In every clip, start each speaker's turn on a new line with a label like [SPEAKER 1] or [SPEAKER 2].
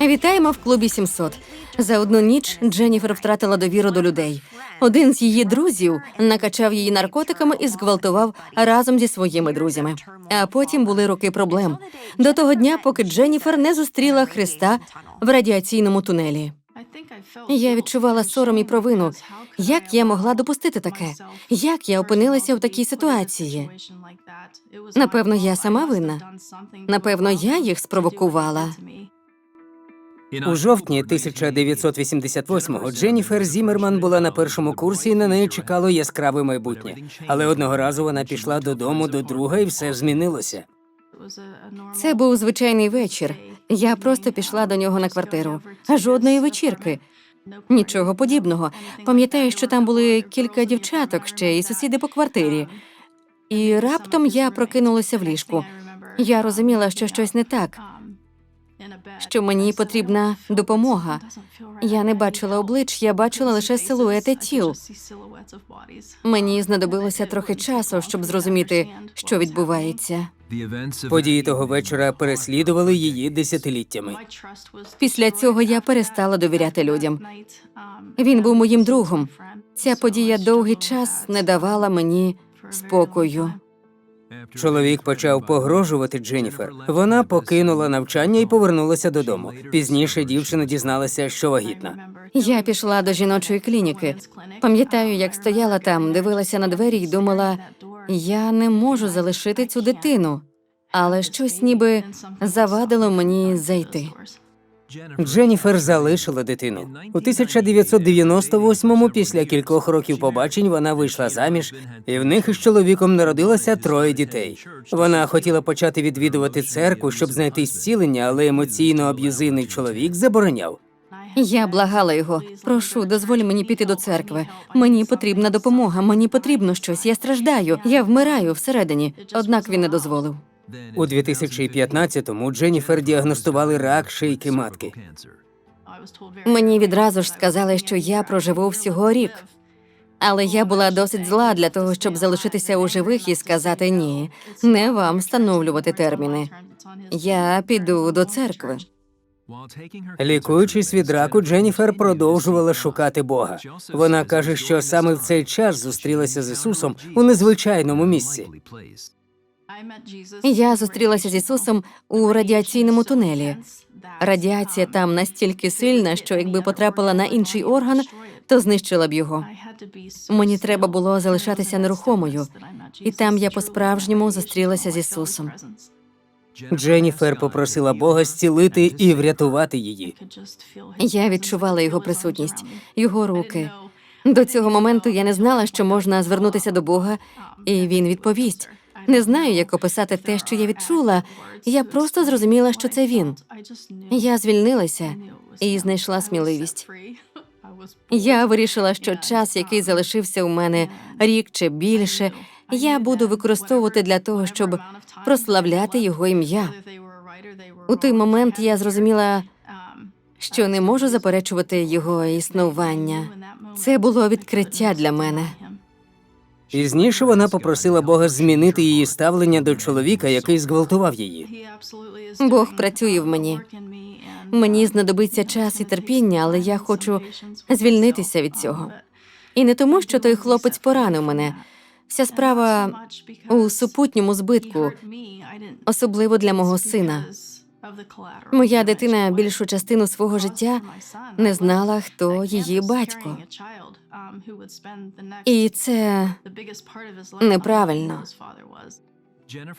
[SPEAKER 1] Вітаємо в клубі 700. За одну ніч Дженніфер втратила довіру до людей. Один з її друзів накачав її наркотиками і зґвалтував разом зі своїми друзями. А потім були роки проблем до того дня, поки Дженніфер не зустріла Христа в радіаційному тунелі. Я відчувала сором і провину. Як я могла допустити таке? Як я опинилася в такій ситуації? Напевно, я сама винна. Напевно, я їх спровокувала.
[SPEAKER 2] У жовтні 1988-го Дженніфер Зімерман була на першому курсі, і на неї чекало яскраве майбутнє. Але одного разу вона пішла додому до друга, і все змінилося.
[SPEAKER 1] Це був звичайний вечір. Я просто пішла до нього на квартиру. Жодної вечірки. Нічого подібного. Пам'ятаю, що там були кілька дівчаток ще і сусіди по квартирі. І раптом я прокинулася в ліжку. Я розуміла, що щось не так, що мені потрібна допомога. Я не бачила облич, я бачила лише силуети тіл. Мені знадобилося трохи часу, щоб зрозуміти, що відбувається.
[SPEAKER 2] Події того вечора переслідували її десятиліттями.
[SPEAKER 1] Після цього я перестала довіряти людям. Він був моїм другом. Ця подія довгий час не давала мені спокою.
[SPEAKER 2] Чоловік почав погрожувати Дженніфер. Вона покинула навчання і повернулася додому. Пізніше дівчина дізналася, що вагітна.
[SPEAKER 1] Я пішла до жіночої клініки. Пам'ятаю, як стояла там, дивилася на двері і думала, я не можу залишити цю дитину, але щось ніби завадило мені зайти.
[SPEAKER 2] Дженніфер залишила дитину. У 1998-му, після кількох років побачень, вона вийшла заміж, і в них із чоловіком народилося троє дітей. Вона хотіла почати відвідувати церкву, щоб знайти зцілення, але емоційно аб'юзивний чоловік забороняв.
[SPEAKER 1] Я благала його. Прошу, дозволь мені піти до церкви. Мені потрібна допомога, мені потрібно щось. Я страждаю, я вмираю всередині. Однак він не дозволив.
[SPEAKER 2] У 2015-му Дженніфер діагностували рак шийки матки.
[SPEAKER 1] Мені відразу ж сказали, що я проживу всього рік. Але я була досить зла для того, щоб залишитися у живих і сказати ні, не вам встановлювати терміни. Я піду до церкви.
[SPEAKER 2] Лікуючись від раку, Дженніфер продовжувала шукати Бога. Вона каже, що саме в цей час зустрілася з Ісусом у незвичайному місці.
[SPEAKER 1] Я зустрілася з Ісусом у радіаційному тунелі. Радіація там настільки сильна, що якби потрапила на інший орган, то знищила б його. Мені треба було залишатися нерухомою, і там я по-справжньому зустрілася з Ісусом.
[SPEAKER 2] Дженніфер попросила Бога зцілити і врятувати її.
[SPEAKER 1] Я відчувала його присутність, його руки. До цього моменту я не знала, що можна звернутися до Бога, і він відповість. Не знаю, як описати те, що я відчула. Я просто зрозуміла, що це він. Я звільнилася і знайшла сміливість. Я вирішила, що час, який залишився у мене рік чи більше, я буду використовувати для того, щоб прославляти його ім'я. У той момент я зрозуміла, що не можу заперечувати його існування. Це було відкриття для мене.
[SPEAKER 2] Пізніше вона попросила Бога змінити її ставлення до чоловіка, який зґвалтував її.
[SPEAKER 1] Бог працює в мені. Мені знадобиться час і терпіння, але я хочу звільнитися від цього. І не тому, що той хлопець поранив мене. Вся справа у супутньому збитку, особливо для мого сина. Моя дитина більшу частину свого життя не знала, хто її батько. І це неправильно.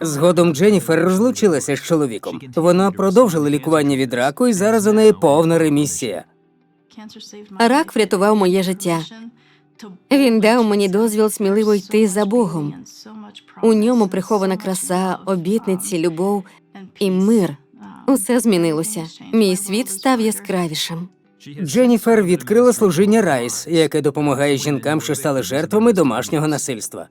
[SPEAKER 2] Згодом Дженніфер розлучилася з чоловіком. Вона продовжила лікування від раку, і зараз у неї повна ремісія.
[SPEAKER 1] Рак врятував моє життя. Він дав мені дозвіл сміливо йти за Богом. У ньому прихована краса, обітниці, любов і мир. Усе змінилося. Мій світ став яскравішим.
[SPEAKER 2] Дженніфер відкрила служіння Райс, яке допомагає жінкам, що стали жертвами домашнього насильства.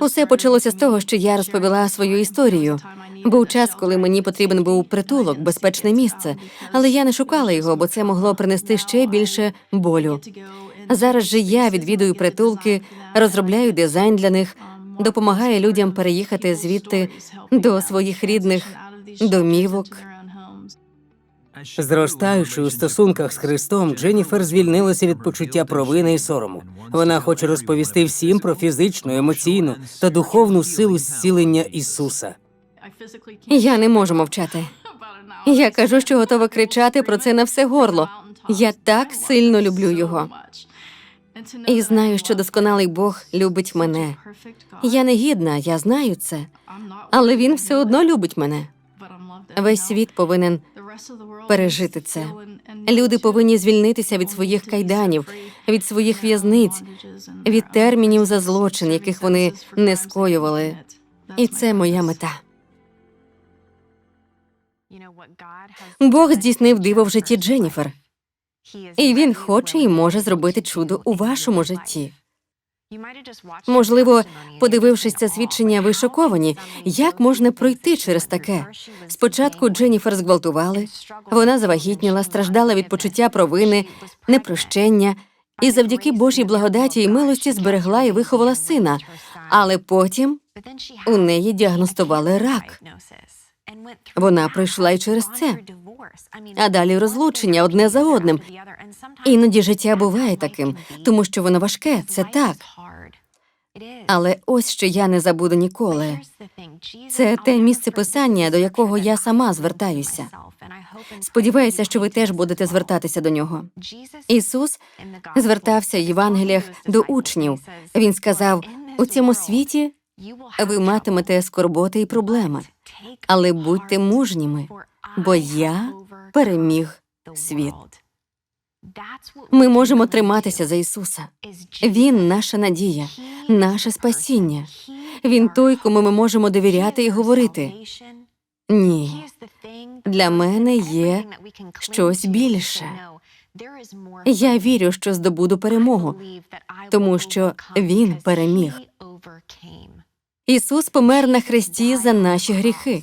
[SPEAKER 1] Усе почалося з того, що я розповіла свою історію. Був час, коли мені потрібен був притулок, безпечне місце, але я не шукала його, бо це могло принести ще більше болю. Зараз же я відвідую притулки, розробляю дизайн для них, допомагаю людям переїхати звідти до своїх рідних домівок.
[SPEAKER 2] Зростаючи у стосунках з Христом, Дженніфер звільнилася від почуття провини і сорому. Вона хоче розповісти всім про фізичну, емоційну та духовну силу зцілення Ісуса.
[SPEAKER 1] Я не можу мовчати. Я кажу, що готова кричати про це на все горло. Я так сильно люблю його. І знаю, що досконалий Бог любить мене. Я не гідна, я знаю це, але він все одно любить мене. Весь світ повинен пережити це. Люди повинні звільнитися від своїх кайданів, від своїх в'язниць, від термінів за злочин, яких вони не скоювали. І це моя мета. Бог здійснив диво в житті Дженніфер, і він хоче і може зробити чудо у вашому житті. Можливо, подивившись це свідчення, ви шоковані. Як можна пройти через таке? Спочатку Дженніфер зґвалтували, вона завагітніла, страждала від почуття провини, непрощення, і завдяки Божій благодаті і милості зберегла і виховала сина. Але потім у неї діагностували рак. Вона пройшла і через це. А далі розлучення одне за одним. Іноді життя буває таким, тому що воно важке, це так. Але ось що я не забуду ніколи. Це те місце писання, до якого я сама звертаюся. Сподіваюся, що ви теж будете звертатися до нього. Ісус звертався в Євангеліях до учнів. Він сказав: у цьому світі ви матимете скорботи і проблеми, але будьте мужніми, бо я переміг світ. Ми можемо триматися за Ісуса. Він наша надія, наше спасіння. Він той, кому ми можемо довіряти і говорити. Ні, для мене є щось більше. Я вірю, що здобуду перемогу, тому що Він переміг. Ісус помер на хресті за наші гріхи.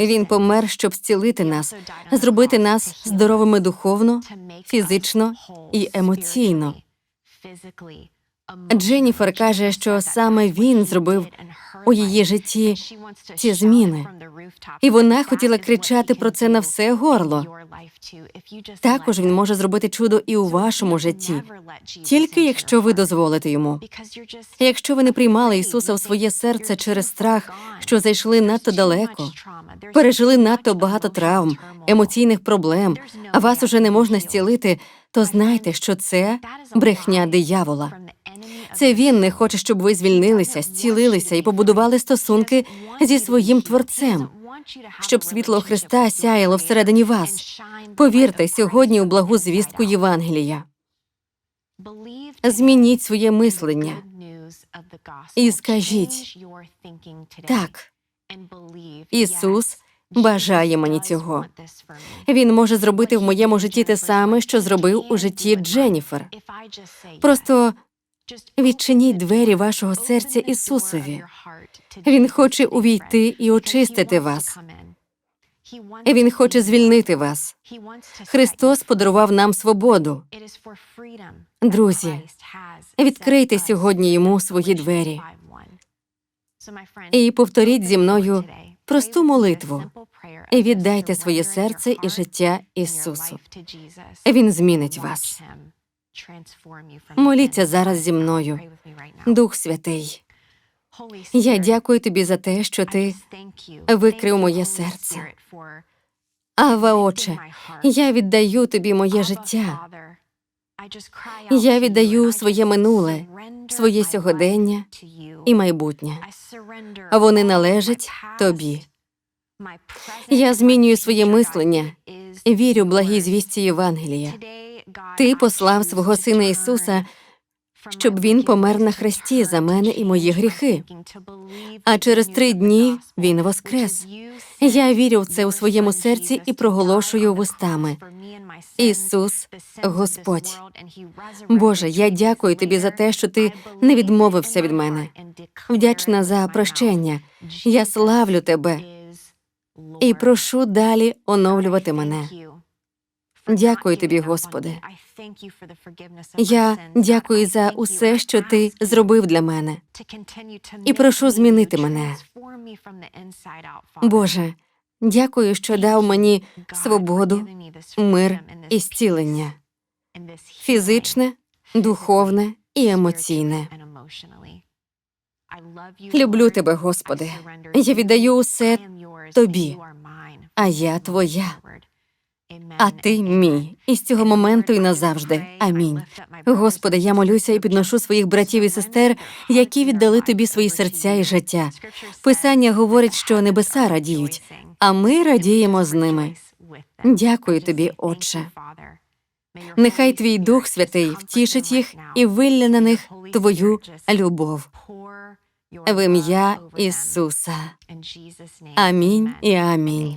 [SPEAKER 1] Він помер, щоб зцілити нас, зробити нас здоровими духовно, фізично і емоційно. Дженніфер каже, що саме він зробив у її житті ці зміни, і вона хотіла кричати про це на все горло. Також він може зробити чудо і у вашому житті, тільки якщо ви дозволите йому. Якщо ви не приймали Ісуса в своє серце через страх, що зайшли надто далеко, пережили надто багато травм, емоційних проблем, а вас уже не можна зцілити, то знайте, що це брехня диявола. Це він не хоче, щоб ви звільнилися, зцілилися і побудували стосунки зі своїм творцем, щоб світло Христа сяяло всередині вас. Повірте сьогодні у благу звістку Євангелія. Змініть своє мислення і скажіть так. Ісус бажає мені цього. Він може зробити в моєму житті те саме, що зробив у житті Дженніфер. Просто відчиніть двері вашого серця Ісусові. Він хоче увійти і очистити вас. Він хоче звільнити вас. Христос подарував нам свободу. Друзі, відкрийте сьогодні йому свої двері. І повторіть зі мною просту молитву і віддайте своє серце і життя Ісусу. Він змінить вас. Моліться зараз зі мною, Дух Святий. Я дякую тобі за те, що ти викрив моє серце. Ава, Отче, я віддаю тобі моє життя. Я віддаю своє минуле, своє сьогодення і майбутнє. Вони належать тобі. Я змінюю своє мислення вірю благій звісті Євангелія. Ти послав свого сина Ісуса, щоб він помер на хресті за мене і мої гріхи. А через три дні він воскрес. Я вірю в це у своєму серці і проголошую вустами. Ісус, Господь. Боже, я дякую тобі за те, що ти не відмовився від мене. Вдячна за прощення. Я славлю тебе і прошу далі оновлювати мене. Дякую тобі, Господи. Я дякую за усе, що ти зробив для мене. І прошу змінити мене. Боже, Дякую, що дав мені свободу, мир і зцілення фізичне, духовне і емоційне. Люблю тебе, Господи. Я віддаю усе тобі, а я твоя, а ти мій. І з цього моменту і назавжди. Амінь. Господи, я молюся і підношу своїх братів і сестер, які віддали тобі свої серця і життя. Писання говорить, що небеса радіють, а ми радіємо з ними. Дякую тобі, Отче. Нехай твій Дух Святий втішить їх і вилля на них твою любов. В ім'я Ісуса. Амінь і амінь.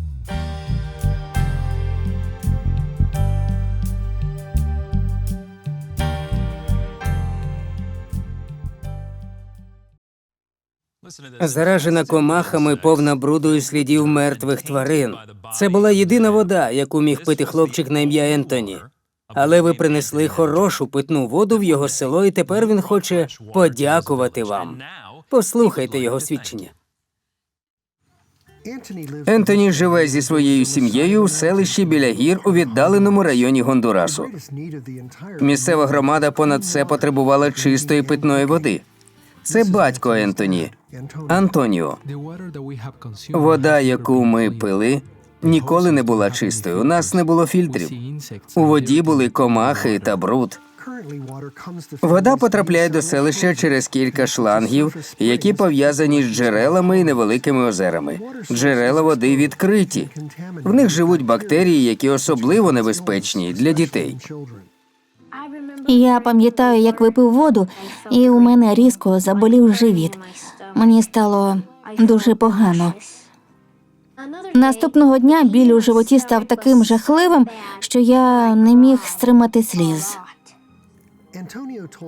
[SPEAKER 2] Заражена комахами, повна бруду і слідів мертвих тварин. Це була єдина вода, яку міг пити хлопчик на ім'я Ентоні. Але ви принесли хорошу питну воду в його село, і тепер він хоче подякувати вам. Послухайте його свідчення. Ентоні живе зі своєю сім'єю у селищі біля гір у віддаленому районі Гондурасу. Місцева громада понад все потребувала чистої питної води. Це батько Ентоні, Антоніо. Вода, яку ми пили, ніколи не була чистою. У нас не було фільтрів. У воді були комахи та бруд. Вода потрапляє до селища через кілька шлангів, які пов'язані з джерелами і невеликими озерами. Джерела води відкриті. В них живуть бактерії, які особливо небезпечні для дітей.
[SPEAKER 3] Я пам'ятаю, як випив воду, і у мене різко заболів живіт. Мені стало дуже погано. Наступного дня біль у животі став таким жахливим, що я не міг стримати сліз.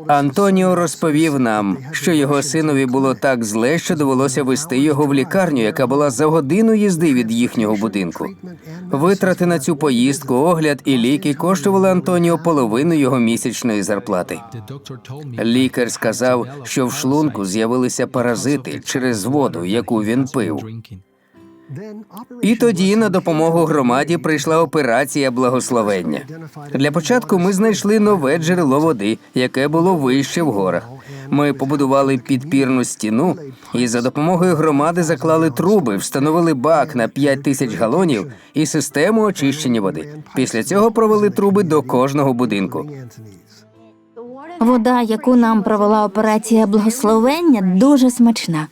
[SPEAKER 2] Антоніо розповів нам, що його синові було так зле, що довелося вести його в лікарню, яка була за годину їзди від їхнього будинку. Витрати на цю поїздку, огляд і ліки коштували Антоніо половину його місячної зарплати. Лікар сказав, що в шлунку з'явилися паразити через воду, яку він пив. І тоді на допомогу громаді прийшла операція благословення. Для початку ми знайшли нове джерело води, яке було вище в горах. Ми побудували підпірну стіну і за допомогою громади заклали труби, встановили бак на 5 тисяч галонів і систему очищення води. Після цього провели труби до кожного будинку.
[SPEAKER 3] Вода, яку нам провела операція благословення, дуже смачна.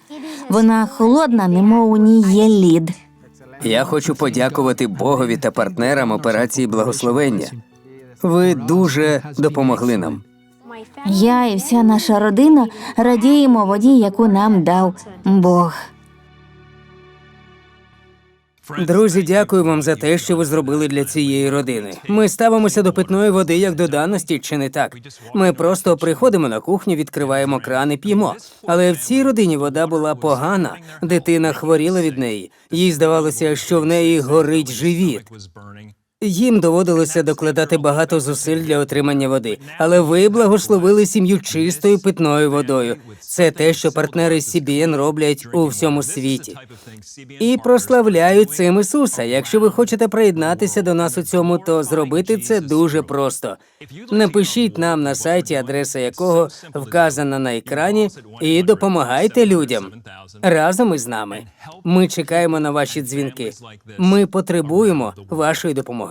[SPEAKER 3] Вона холодна, немов у ній є лід.
[SPEAKER 2] Я хочу подякувати Богові та партнерам операції благословення. Ви дуже допомогли нам.
[SPEAKER 3] Я і вся наша родина радіємо воді, яку нам дав Бог.
[SPEAKER 2] Друзі, дякую вам за те, що ви зробили для цієї родини. Ми ставимося до питної води як до даності, чи не так? Ми просто приходимо на кухню, відкриваємо кран і п'ємо. Але в цій родині вода була погана. Дитина хворіла від неї. Їй здавалося, що в неї горить живіт. Їм доводилося докладати багато зусиль для отримання води, але ви благословили сім'ю чистою питною водою. Це те, що партнери CBN роблять у всьому світі. І прославляють цим Ісуса. Якщо ви хочете приєднатися до нас у цьому, то зробити це дуже просто. Напишіть нам на сайті, адреса якого вказана на екрані, і допомагайте людям разом із нами. Ми чекаємо на ваші дзвінки. Ми потребуємо вашої допомоги.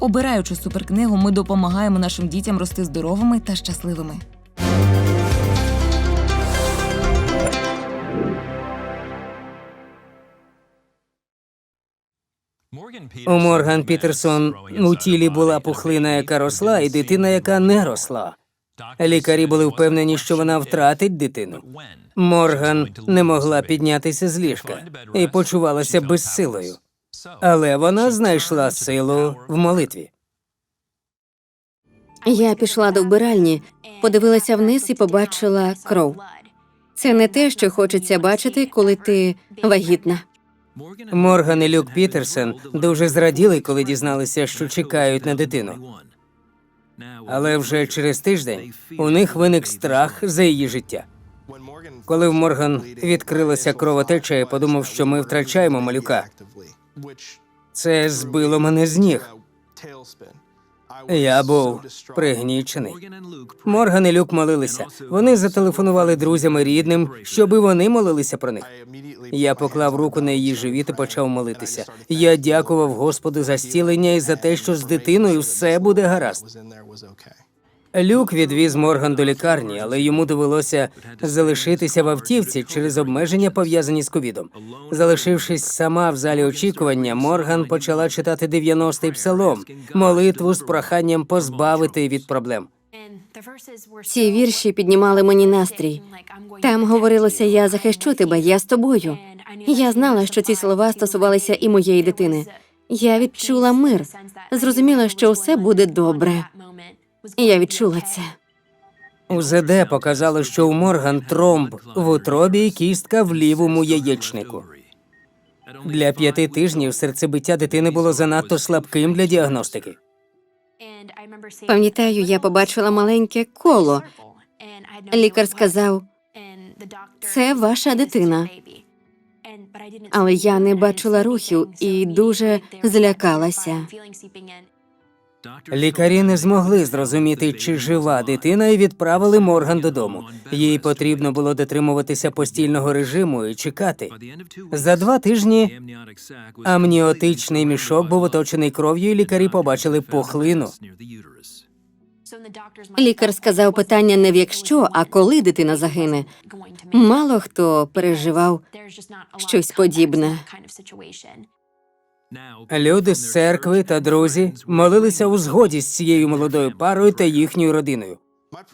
[SPEAKER 4] Обираючи суперкнигу, ми допомагаємо нашим дітям рости здоровими та щасливими.
[SPEAKER 2] У Морган Пітерсон у тілі була пухлина, яка росла, і дитина, яка не росла. Лікарі були впевнені, що вона втратить дитину. Морган не могла піднятися з ліжка і почувалася безсилою. Але вона знайшла силу в молитві.
[SPEAKER 1] Я пішла до вбиральні, подивилася вниз і побачила кров. Це не те, що хочеться бачити, коли ти вагітна.
[SPEAKER 2] Морган і Люк Пітерсон дуже зраділи, коли дізналися, що чекають на дитину. Але вже через тиждень у них виник страх за її життя. Коли в Морган відкрилася кровотеча, я подумав, що ми втрачаємо малюка. Це збило мене з ніг. Я був пригнічений. Морган і Люк молилися. Вони зателефонували друзям і рідним, щоби вони молилися про них. Я поклав руку на її живіт і почав молитися. Я дякував Господу за зцілення і за те, що з дитиною все буде гаразд. Люк відвіз Морган до лікарні, але йому довелося залишитися в автівці через обмеження, пов'язані з ковідом. Залишившись сама в залі очікування, Морган почала читати 90-й псалом, молитву з проханням позбавити від проблем.
[SPEAKER 1] Ці вірші піднімали мені настрій. Там говорилося: я захищу тебе, я з тобою. Я знала, що ці слова стосувалися і моєї дитини. Я відчула мир, зрозуміла, що все буде добре. І я відчула це.
[SPEAKER 2] УЗД показало, що у Морган тромб в утробі і кістка в лівому яєчнику. Для п'яти тижнів серцебиття дитини було занадто слабким для діагностики.
[SPEAKER 1] Пам'ятаю, я побачила маленьке коло. Лікар сказав, це ваша дитина. Але я не бачила рухів і дуже злякалася.
[SPEAKER 2] Лікарі не змогли зрозуміти, чи жива дитина, і відправили Морган додому. Їй потрібно було дотримуватися постільного режиму і чекати. За два тижні амніотичний мішок був оточений кров'ю, і лікарі побачили пухлину.
[SPEAKER 1] Лікар сказав питання не в якщо, а коли дитина загине. Мало хто переживав щось подібне.
[SPEAKER 2] Люди з церкви та друзі молилися у згоді з цією молодою парою та їхньою родиною.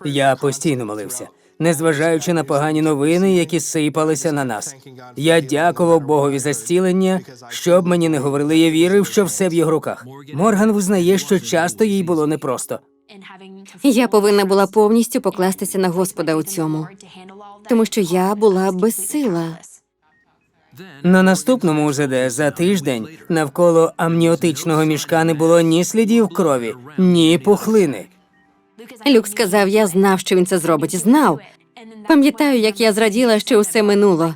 [SPEAKER 2] Я постійно молився, незважаючи на погані новини, які сипалися на нас. Я дякував Богові за зцілення, щоб мені не говорили, я вірив, що все в його руках. Морган визнає, що часто їй було непросто.
[SPEAKER 1] Я повинна була повністю покластися на Господа у цьому, тому що я була безсила.
[SPEAKER 2] На наступному УЗД за тиждень навколо амніотичного мішка не було ні слідів крові, ні пухлини.
[SPEAKER 1] Люк сказав, я знав, що він це зробить. Знав. Пам'ятаю, як я зраділа, що усе минуло.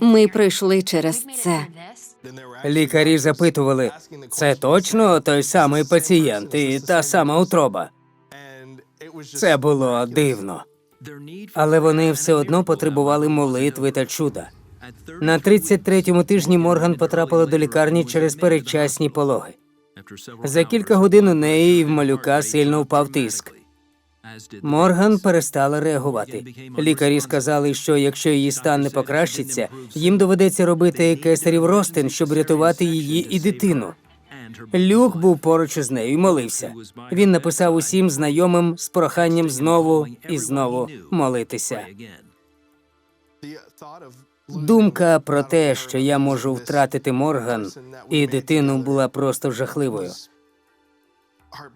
[SPEAKER 1] Ми пройшли через це.
[SPEAKER 2] Лікарі запитували, це точно той самий пацієнт і та сама утроба. Це було дивно. Але вони все одно потребували молитви та чуда. На 33-му тижні Морган потрапила до лікарні через передчасні пологи. За кілька годин у неї і в малюка сильно впав тиск. Морган перестала реагувати. Лікарі сказали, що якщо її стан не покращиться, їм доведеться робити кесарів ростин, щоб врятувати її і дитину. Люк був поруч із нею і молився. Він написав усім знайомим з проханням знову і знову молитися. Думка про те, що я можу втратити Морган і дитину, була просто жахливою.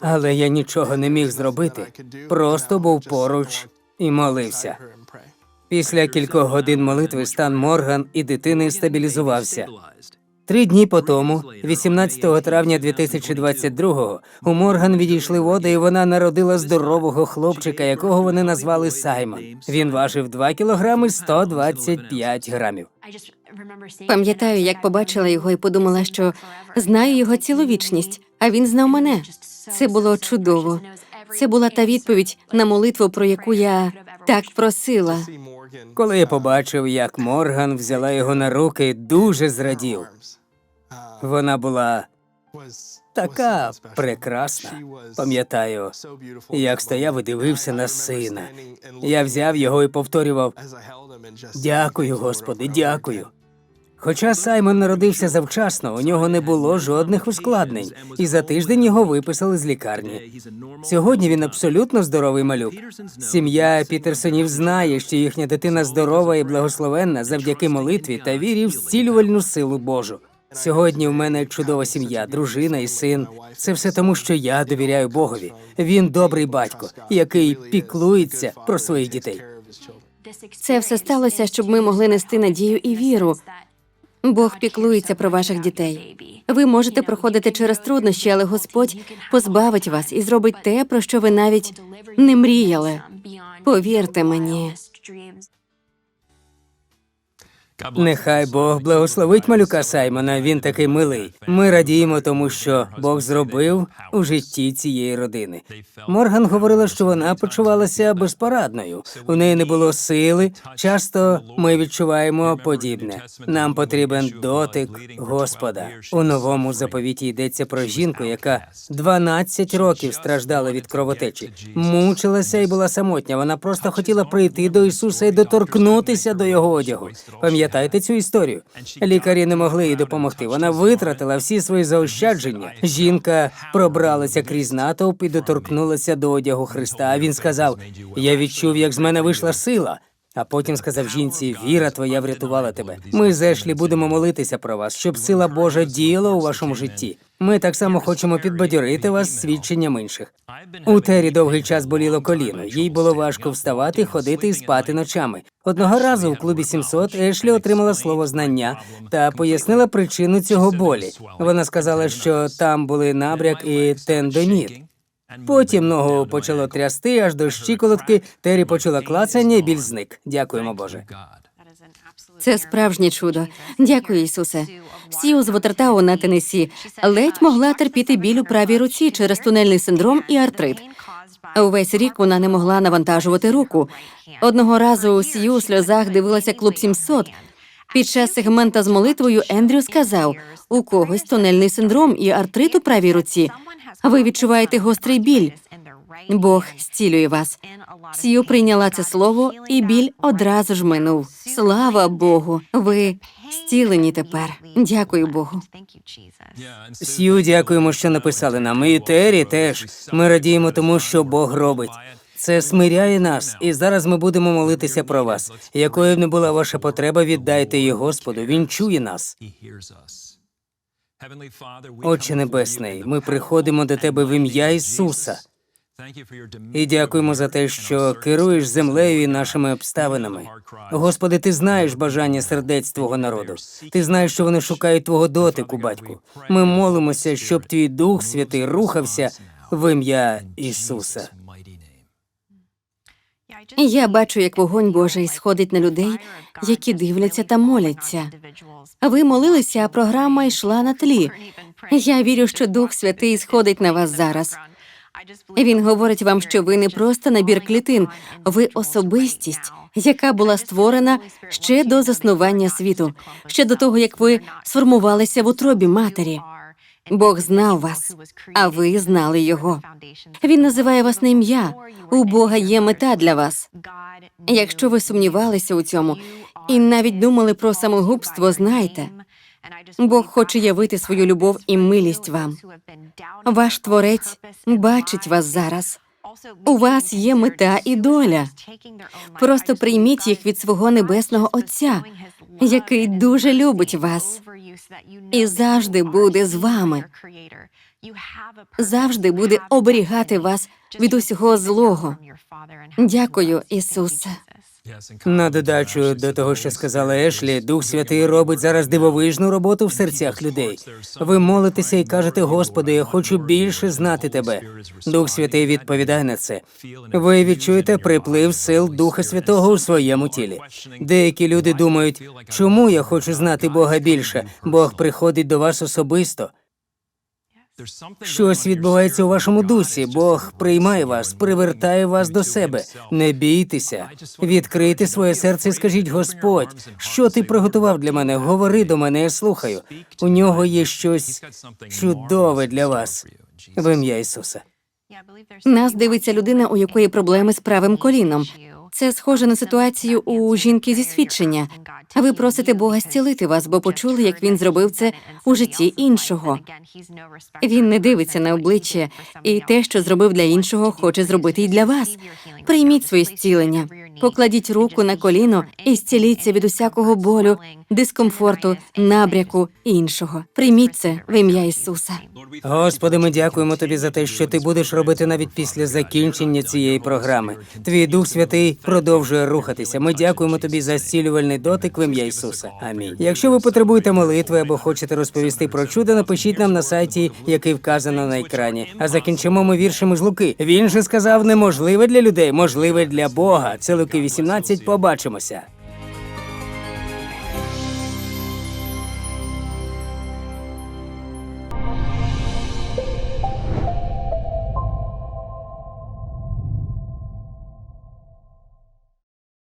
[SPEAKER 2] Але я нічого не міг зробити, просто був поруч і молився. Після кількох годин молитви стан Морган і дитини стабілізувався. Три дні по тому, 18 травня 2022-го, у Морган відійшли води, і вона народила здорового хлопчика, якого вони назвали Саймон. Він важив 2 кілограми 125 грамів.
[SPEAKER 1] Пам'ятаю, як побачила його і подумала, що знаю його цілу вічність, а він знав мене. Це було чудово. Це була та відповідь на молитву, про яку я так просила.
[SPEAKER 2] Коли я побачив, як Морган взяла його на руки, дуже зрадів. Вона була така прекрасна. Пам'ятаю, як стояв і дивився на сина. Я взяв його і повторював Дякую, Господи, дякую. Хоча Саймон народився завчасно, у нього не було жодних ускладнень, і за тиждень його виписали з лікарні. Сьогодні він абсолютно здоровий малюк. Сім'я Пітерсонів знає, що їхня дитина здорова і благословенна завдяки молитві та вірі в зцілювальну силу Божу. Сьогодні в мене чудова сім'я, дружина і син. Це все тому, що я довіряю Богові. Він добрий батько, який піклується про своїх дітей.
[SPEAKER 1] Це все сталося, щоб ми могли нести надію і віру. Бог піклується про ваших дітей. Ви можете проходити через труднощі, але Господь позбавить вас і зробить те, про що ви навіть не мріяли. Повірте мені.
[SPEAKER 2] Нехай Бог благословить малюка Саймона. Він такий милий. Ми радіємо тому, що Бог зробив у житті цієї родини. Морган говорила, що вона почувалася безпорадною. У неї не було сили. Часто ми відчуваємо подібне. Нам потрібен дотик Господа. У новому заповіті йдеться про жінку, яка 12 років страждала від кровотечі, мучилася і була самотня. Вона просто хотіла прийти до Ісуса і доторкнутися до його одягу. Пам'ятаєте цю історію? Лікарі не могли їй допомогти. Вона витратила всі свої заощадження. Жінка пробралася крізь натовп і доторкнулася до одягу Христа. А він сказав: Я відчув, як з мене вийшла сила. А потім сказав жінці: Віра твоя врятувала тебе. Ми з Ешлі будемо молитися про вас, щоб сила Божа діяла у вашому житті. Ми так само хочемо підбадьорити вас свідченням інших. У Тері довгий час боліло коліно. Їй було важко вставати, ходити і спати ночами. Одного разу в клубі 700 Ешлі отримала слово знання та пояснила причину цього болі. Вона сказала, що там були набряк і тендоніт. Потім ногу почало трясти аж до щиколотки. Тері почула клацання, і біль зник. Дякуємо, Боже.
[SPEAKER 1] Це справжнє чудо. Дякую, Ісусе. Сію з Вотертау на Теннессі ледь могла терпіти біль у правій руці через тунельний синдром і артрит. Увесь рік вона не могла навантажувати руку. Одного разу Сію у сльозах дивилася клуб 700. Під час сегмента з молитвою Ендрю сказав: у когось тунельний синдром і артрит у правій руці. Ви відчуваєте гострий біль. Бог зцілює вас. Сію прийняла це слово, і біль одразу ж минув. Слава Богу! Ви зцілені тепер. Дякую Богу.
[SPEAKER 2] Сью, дякуємо, що написали нам. І Тері теж. Ми радіємо тому, що Бог робить. Це смиряє нас, і зараз ми будемо молитися про вас. Якою б не була ваша потреба, віддайте її Господу. Він чує нас. Отче Небесний, ми приходимо до тебе в ім'я Ісуса і дякуємо за те, що керуєш землею і нашими обставинами. Господи, ти знаєш бажання сердець твого народу. Ти знаєш, що вони шукають твого дотику, батьку. Ми молимося, щоб твій Дух Святий рухався в ім'я Ісуса.
[SPEAKER 1] Я бачу, як вогонь Божий сходить на людей, які дивляться та моляться. Ви молилися, а програма йшла на тлі. Я вірю, що Дух Святий сходить на вас зараз. Він говорить вам, що ви не просто набір клітин, ви особистість, яка була створена ще до заснування світу, ще до того, як ви сформувалися в утробі матері. Бог знав вас, а ви знали його. Він називає вас на ім'я. У Бога є мета для вас. Якщо ви сумнівалися у цьому і навіть думали про самогубство, знайте, Бог хоче явити свою любов і милість вам. Ваш творець бачить вас зараз. У вас є мета і доля. Просто прийміть їх від свого небесного Отця, який дуже любить вас і завжди буде з вами. Завжди буде оберігати вас від усього злого. Дякую, Ісусе.
[SPEAKER 2] На додачу до того, що сказала Ешлі, Дух Святий робить зараз дивовижну роботу в серцях людей. Ви молитеся і кажете, Господи, я хочу більше знати тебе. Дух Святий відповідає на це. Ви відчуєте приплив сил Духа Святого у своєму тілі. Деякі люди думають, чому я хочу знати Бога більше? Бог приходить до вас особисто. Щось відбувається у вашому дусі. Бог приймає вас, привертає вас до себе. Не бійтеся, відкрийте своє серце і скажіть, Господь, що ти приготував для мене? Говори до мене, я слухаю. У нього є щось чудове для вас. В ім'я Ісуса.
[SPEAKER 1] Нас дивиться людина, у якої проблеми з правим коліном. Це схоже на ситуацію у жінки зі свідчення. Ви просите Бога зцілити вас, бо почули, як він зробив це у житті іншого. Він не дивиться на обличчя, і те, що зробив для іншого, хоче зробити і для вас. Прийміть своє зцілення, покладіть руку на коліно і зціліться від усякого болю, дискомфорту, набряку і іншого. Прийміть це в ім'я Ісуса.
[SPEAKER 2] Господи, ми дякуємо тобі за те, що ти будеш робити навіть після закінчення цієї програми. Твій Дух Святий продовжує рухатися. Ми дякуємо тобі за зцілювальний дотик в ім'я Ісуса. Амінь. Якщо ви потребуєте молитви або хочете розповісти про чудо, напишіть нам на сайті, який вказано на екрані. А закінчимо ми віршами з Луки. Він же сказав, неможливе для людей, можливе для Бога. Це Луки 18, Побачимося.